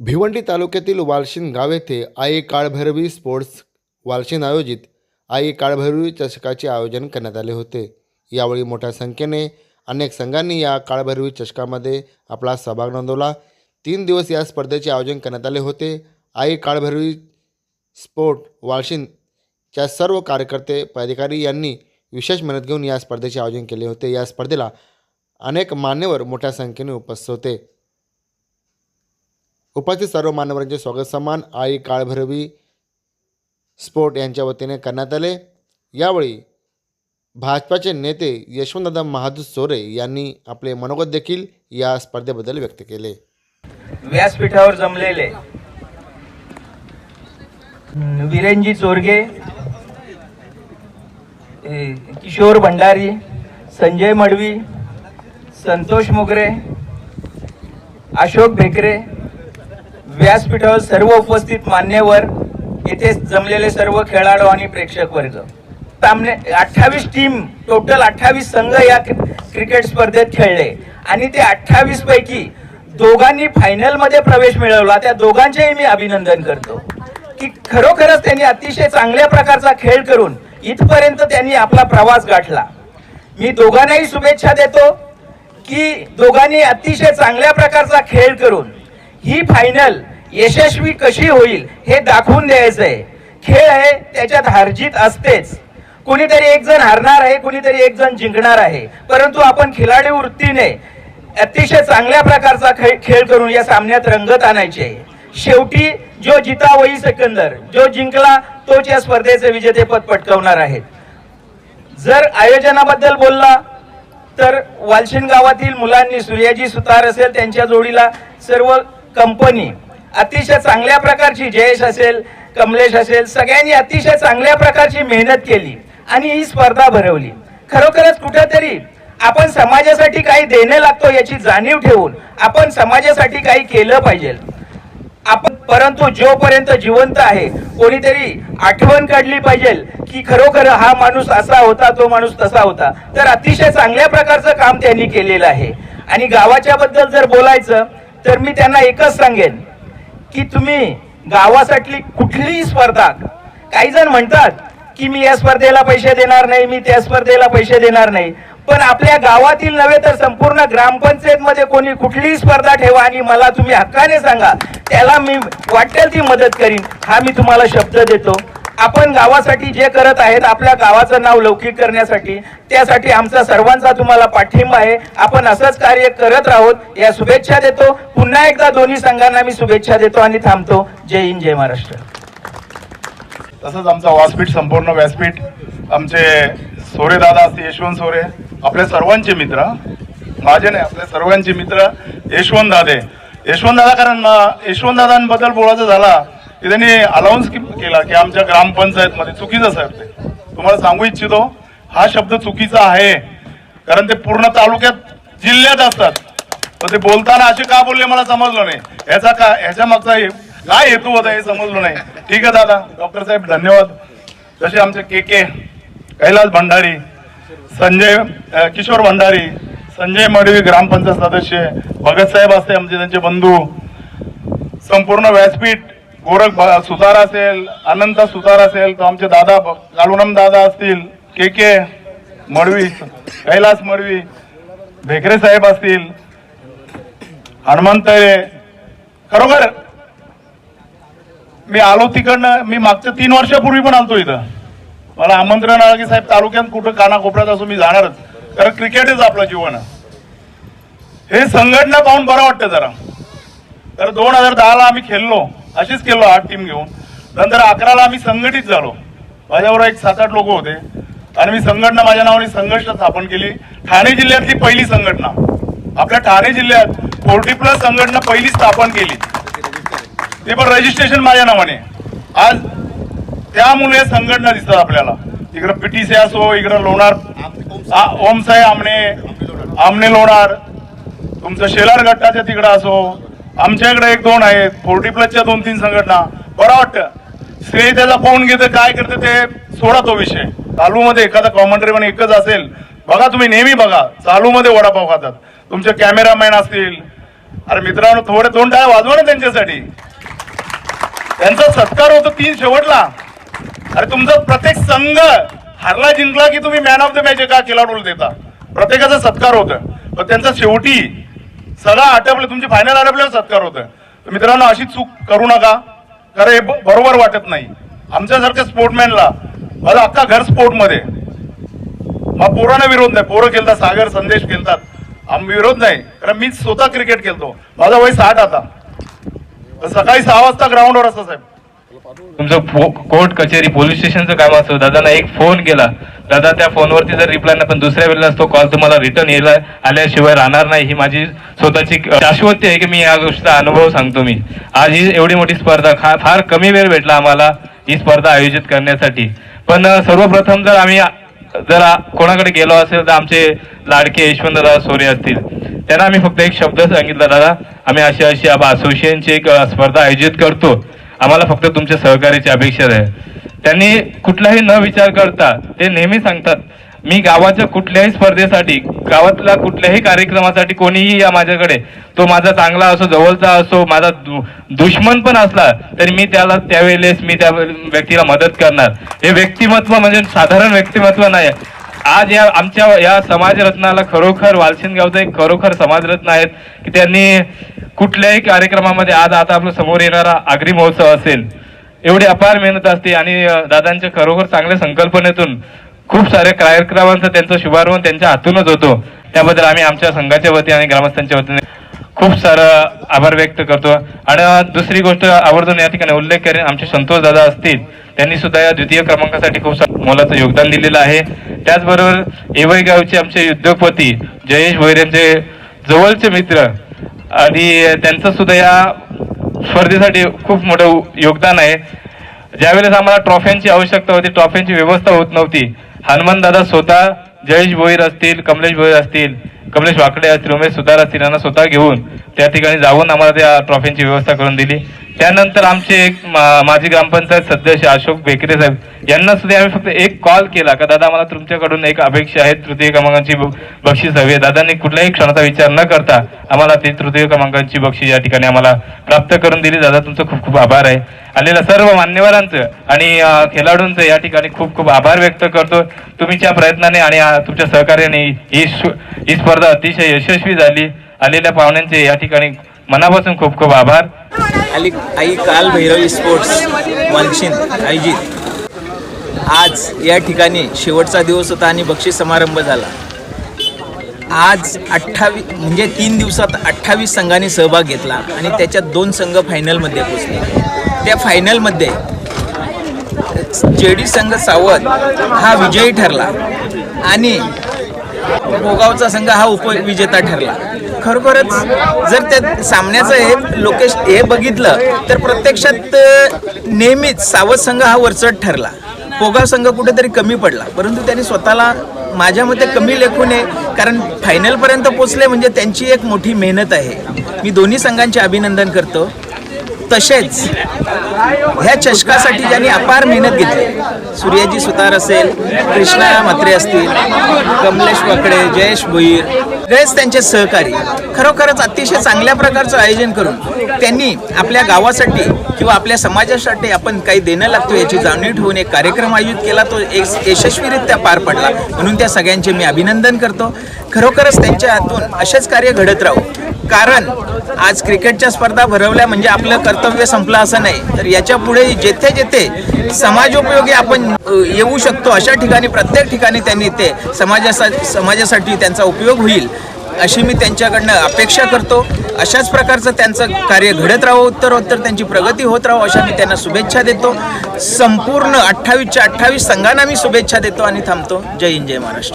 भिवंडी तालुक्यातील वालशिन गाव येथे आई काळभैरवी स्पोर्ट्स वालशिन आयोजित आई काळभैरवी चषकाचे आयोजन करण्यात आले होते. यावेळी मोठ्या संख्येने अनेक संघांनी या काळभैरवी चषकामध्ये आपला सहभाग नोंदवला. तीन दिवस या स्पर्धेचे आयोजन करण्यात आले होते. आई काळभैरवी स्पोर्ट वालशिनच्या सर्व कार्यकर्ते पदाधिकारी यांनी विशेष मेहनत घेऊन या स्पर्धेचे आयोजन केले होते. या स्पर्धेला अनेक मान्यवर मोठ्या संख्येने उपस्थित होते. उपस्थित सर्व मान्यवरांचे स्वागत सन्मान आई काळभैरवी स्पोर्ट यांच्या वतीने करण्यात आले. यावेळी भाजपाचे नेते यशवंतदादा महादूर सोरे यांनी आपले मनोगत देखील या स्पर्धेबद्दल व्यक्त केले. व्यासपीठावर जमलेले विरेनजी चोरगे किशोर भंडारी संजय मडवी संतोष मोगरे अशोक भेकरे व्यासपीठावर सर्व उपस्थित मान्यवर येथे जमलेले सर्व खेळाडू आणि प्रेक्षक वर्ग सामने अठ्ठावीस टीम टोटल अठ्ठावीस संघ या क्रिकेट स्पर्धेत खेळले. आणि ते अठ्ठावीस पैकी दोघांनी फायनलमध्ये प्रवेश मिळवला. त्या दोघांचेही मी अभिनंदन करतो. की खरोखरच त्यांनी अतिशय चांगल्या प्रकारचा खेळ करून इथपर्यंत त्यांनी आपला प्रवास गाठला. मी दोघांनाही शुभेच्छा देतो की दोघांनी अतिशय चांगल्या प्रकारचा खेळ करून ही फायनल यशस्वी कशी होईल हे दाखवून द्यायचं आहे खेळ आहे त्याच्यात हारजीत असतेच. कुणीतरी एक जण हारणार आहे कुणीतरी एक जण जिंकणार आहे. परंतु आपण खिलाडी वृत्तीने अतिशय चांगल्या प्रकारचा खेळ खेळ करून या सामन्यात रंगत आणायचे. आहे. शेवटी जो जिता वही सेकंदर जो जिंकला तोच या स्पर्धेचे विजेतेपद पटकावणार आहेत. जर आयोजनाबद्दल बोलला तर वालशिन गावातील मुलांनी सूर्याजी सुतार असेल त्यांच्या जोडीला सर्व कंपनी. अतिशय चांगल्या प्रकारची जयेश असेल कमलेश असेल सगळ्यांनी अतिशय चांगल्या प्रकारची मेहनत केली आणि ही स्पर्धा भरवली. खरोखरच कुठेतरी आपण समाजासाठी काही देणे लागतो याची जाणीव ठेवून आपण समाजासाठी काही केलं पाहिजे. आपण परंतु जोपर्यंत जिवंत आहे कोणीतरी आठवण काढली पाहिजे की खरोखर हा माणूस असा होता तो माणूस तसा होता. तर अतिशय चांगल्या प्रकारचं काम त्यांनी केलेलं आहे. आणि गावाच्या बद्दल जर बोलायचं तर मी त्यांना एकच सांगेन की तुम्ही गावासाठी कुठलीही स्पर्धा काही जण म्हणतात की मी या स्पर्धेला पैसे देणार नाही मी त्या स्पर्धेला पैसे देणार नाही. पण आपल्या गावातील नव्हे तर संपूर्ण ग्रामपंचायत मध्ये कोणी कुठलीही स्पर्धा ठेवा आणि मला तुम्ही हक्काने सांगा. त्याला मी वाटेल ती मदत करीन. हा मी तुम्हाला शब्द देतो. आपण गावासाठी जे करत आहेत आपल्या गावाचं नाव लौकिक करण्यासाठी त्यासाठी आमचा सर्वांचा तुम्हाला पाठिंबा आहे. आपण असंच कार्य करत राहोत या शुभेच्छा देतो. पुन्हा एकदा दोन्ही संघांना मी शुभेच्छा देतो आणि थांबतो. जय हिंद जय महाराष्ट्र. तसंच आमचा व्यासपीठ संपूर्ण व्यासपीठ आमचे सोरे दादा असते यशवंत सोरे आपल्या सर्वांचे मित्र माझे नाही आपल्या सर्वांचे मित्र यशवंत दादे. यशवंत दादा कारण यशवंत दादांबद्दल बोलायचं झाला की त्यांनी अलाउन्स केला की आमच्या ग्रामपंचायतमध्ये चुकीचं साहेब ते. तुम्हाला सांगू इच्छितो हा शब्द चुकीचा आहे. कारण ते पूर्ण तालुक्यात जिल्ह्यात असतात. पण ते बोलताना असे का बोलले मला समजलं नाही. याचा का ह्याच्या मागचा हे- काय हेतू होता हे समजलं नाही. ठीक आहे दादा डॉक्टर साहेब धन्यवाद. जसे आमचे के के कैलास भंडारी संजय किशोर भंडारी संजय मडवी ग्रामपंचायत सदस्य भगत साहेब असते आमचे त्यांचे बंधू संपूर्ण व्यासपीठ गोरख सुतार असेल अनंत सुतार असेल तर आमचे दादा ब- दादा असतील के के मडवी कैलास मडवी भेकरे साहेब असतील हनुमंत खरोखर मी आलो तिकडनं मी मागच्या तीन वर्षापूर्वी पण आलतो इथं. मला आमंत्रण आलं की साहेब तालुक्यात कुठं कानाकोपऱ्यात असो मी जाणारच. कारण क्रिकेटच आपलं जीवन हे संघटना पाहून बरं वाटतं जरा. तर दोन हजार दहाला आम्ही खेळलो. अशीच केलो आठ टीम घेऊन. नंतर अकराला आम्ही संघटित झालो. माझ्याबरोबर एक सात आठ लोक होते. आणि मी संघटना माझ्या नावाने संघटना स्थापन केली. ठाणे जिल्ह्यातली पहिली संघटना. आपल्या ठाणे जिल्ह्यात फोर्टी प्लस संघटना पहिली स्थापन केली. ते पण रजिस्ट्रेशन माझ्या नावाने. आज त्यामुळे संघटना दिसतात आपल्याला. इकडं पीटीसी असो इकडं लोणार ओमसाई आमने आमने लोणार. तुमचं शेलार गटाच्या तिकडं असो आमच्याकडे एक दोन आहेत फोर्टी प्लसच्या दोन तीन संघटना. बरं वाटतं. श्रेय त्याचा कोण घेतं काय करतं ते सोडा तो विषय. चालूमध्ये एखादा कॉमेंटरी पण एकच असेल. बघा तुम्ही नेहमी बघा चालूमध्ये वडापाव खातात. तुमचे कॅमेरामॅन असतील. अरे मित्रांनो थोडे दोन टाळ्या वाजवा ना त्यांच्यासाठी. त्यांचा सत्कार होतो तीन शेवटला. अरे तुमचा प्रत्येक संघ हारला जिंकला की तुम्ही मॅन ऑफ द मॅच एका खेळाडूला देता. प्रत्येकाचा सत्कार होतं पण त्यांचा शेवटी सगळं आटपलं तुमची फायनल आटपल्यावर सत्कार होतोय. तर मित्रांनो अशी चूक करू नका कारण हे बरोबर वाटत नाही. आमच्यासारख्या स्पोर्टमॅनला माझं अख्खा घर स्पोर्टमध्ये मग पोरांना विरोध नाही. पोरं खेळतात सागर संदेश खेळतात. आम्ही विरोध नाही कारण मी स्वतः क्रिकेट खेळतो. माझा वय साठ आता. सकाळी सहा वाजता ग्राउंडवर असतं साहेब. तुमचं कोर्ट कचेरी पोलीस स्टेशनचं काम असो दादांना एक फोन केला. दादा त्या फोनवरती जर रिप्लाय नाही पण दुसऱ्या वेळेला तो कॉल तुम्हाला रिटर्न यायला आल्याशिवाय राहणार नाही ही माझी स्वतःची शाश्वती आहे की मी या गोष्टीचा अनुभव सांगतो मी. आज ही एवढी मोठी स्पर्धा खा फार कमी वेळ भेटला आम्हाला ही स्पर्धा आयोजित करण्यासाठी. पण सर्वप्रथम जर आम्ही जर कोणाकडे गेलो असेल तर आमचे लाडके यशवंतदादा सोरे असतील. त्यांना आम्ही फक्त एक शब्द सांगितला दादा आम्ही अशी अशी असोसिएशनची एक स्पर्धा आयोजित करतो. आम्हाला फक्त तुमच्या सहकार्याची अपेक्षा आहे. त्यांनी कुठलाही न विचार करता ते नेहमी सांगतात मी गावाच्या कुठल्याही स्पर्धेसाठी गावातल्या कुठल्याही कार्यक्रमासाठी कोणीही या माझ्याकडे तो माझा चांगला असो जवळचा असो माझा दु- दुश्मन पण असला तरी मी त्याला त्यावेळेस मी त्या व्यक्तीला मदत करणार. हे व्यक्तिमत्व म्हणजे साधारण व्यक्तिमत्व नाही. आज या आमच्या या समाजरत्नाला खरोखर वालशिन गावचं एक खरोखर समाजरत्न आहेत की त्यांनी कुठल्याही कार्यक्रमामध्ये आज आता आपल्यासमोर येणारा आगरी महोत्सव असेल एवढी अपार मेहनत असते आणि दादांच्या खरोखर चांगल्या संकल्पनेतून खूप साऱ्या कार्यक्रमांचा त्यांचा शुभारंभ त्यांच्या हातूनच होतो. त्याबद्दल आम्ही आमच्या संघाच्या वतीने आणि ग्रामस्थांच्या वतीने खूप सारं आभार व्यक्त करतो. आणि दुसरी गोष्ट आवर्जून या ठिकाणी उल्लेख करेन आमचे संतोष दादा असतील त्यांनी सुद्धा या द्वितीय क्रमांकासाठी खूप मोलाचं योगदान दिलेलं आहे. त्याचबरोबर एवय गावचे आमचे उद्योगपती जयेश भोईरेंचे जवळचे मित्र आणि त्यांचं सुद्धा या स्पर्धेसाठी खूप मोठं योगदान आहे. ज्यावेळेस आम्हाला ट्रॉफ्यांची आवश्यकता होती ट्रॉफ्यांची व्यवस्था होत नव्हती हनुमान दादा स्वतः जयेश भोईर असतील कमलेश भोईर असतील कमलेश वाकडे असतील उमेश सुतार असतील यांना स्वतः घेऊन त्या ठिकाणी जाऊन आम्हाला त्या ट्रॉफ्यांची व्यवस्था करून दिली. त्यानंतर आमचे एक माजी ग्रामपंचायत सदस्य अशोक बेकरे साहेब यांना सुद्धा आम्ही फक्त एक कॉल केला का दादा मला तुमच्याकडून एक अपेक्षा आहे तृतीय क्रमांकाची बक्षीस हवी आहे. दादांनी कुठल्याही क्षणाचा विचार न करता आम्हाला ती तृतीय क्रमांकाची बक्षीस या ठिकाणी आम्हाला प्राप्त करून दिली. दादा तुमचं खूप खूप आभार आहे. आलेल्या सर्व मान्यवरांचं आणि खेळाडूंचं या ठिकाणी खूप खूप आभार व्यक्त करतो. तुमच्या प्रयत्नाने आणि तुमच्या सहकार्याने ही ही स्पर्धा अतिशय यशस्वी झाली. आलेल्या पाहुण्यांचे या ठिकाणी मनापासून खूप खूप आभार. अली आई काल भैरवी स्पोर्ट्स वालशिन आयोजित. आज या ठिकाणी शेवटचा दिवस होता आणि बक्षीस समारंभ झाला. आज अठ्ठावीस म्हणजे तीन दिवसात अठ्ठावीस संघांनी सहभाग घेतला आणि त्याच्यात दोन संघ फायनलमध्ये पोचले त्या फायनलमध्ये जे डी संघ सावध हा विजयी ठरला आणि भोगावचा संघ हा उपविजेता ठरला. खरोखरच जर त्या सामन्याचं हे लोकेश हे बघितलं तर प्रत्यक्षात नेहमीच सावध संघ हा वरचढ ठरला. पोगाव संघ कुठेतरी कमी पडला. परंतु त्यांनी स्वतःला माझ्या मते कमी लेखू नये कारण फायनलपर्यंत पोचले म्हणजे त्यांची एक मोठी मेहनत आहे. मी दोन्ही संघांचे अभिनंदन करतो. तसेच ह्या चषकासाठी ज्यांनी अपार मेहनत घेतली सूर्याजी सुतार असेल कृष्णा म्हात्रे असतील कमलेश वाकडे जयेश भोईर सगळेच त्यांचे सहकारी खरोखरच अतिशय चांगल्या प्रकारचं आयोजन करून त्यांनी आपल्या गावासाठी किंवा आपल्या समाजासाठी आपण काही देणं लागतो याची जाणीव ठेवून एक कार्यक्रम आयोजित केला तो एक यशस्वीरित्या पार पडला. म्हणून त्या सगळ्यांचे मी अभिनंदन करतो. खरोखरच त्यांच्या हातून असेच कार्य घडत राहू कारण आज क्रिकेटच्या स्पर्धा भरवल्या म्हणजे आपलं कर्तव्य संपलं असं नाही. तर याच्यापुढे जेथे जेथे समाजोपयोगी आपण येऊ शकतो अशा ठिकाणी प्रत्येक ठिकाणी त्यांनी ते समाजासा समाजासाठी त्यांचा उपयोग होईल अशी मी त्यांच्याकडनं अपेक्षा करतो. अशाच प्रकारचं त्यांचं कार्य घडत राहो उत्तरोत्तर त्यांची प्रगती होत राहो अशा मी त्यांना शुभेच्छा देतो. संपूर्ण अठ्ठावीसच्या अठ्ठावीस संघांना मी शुभेच्छा देतो आणि थांबतो. जय हिंद जय महाराष्ट्र.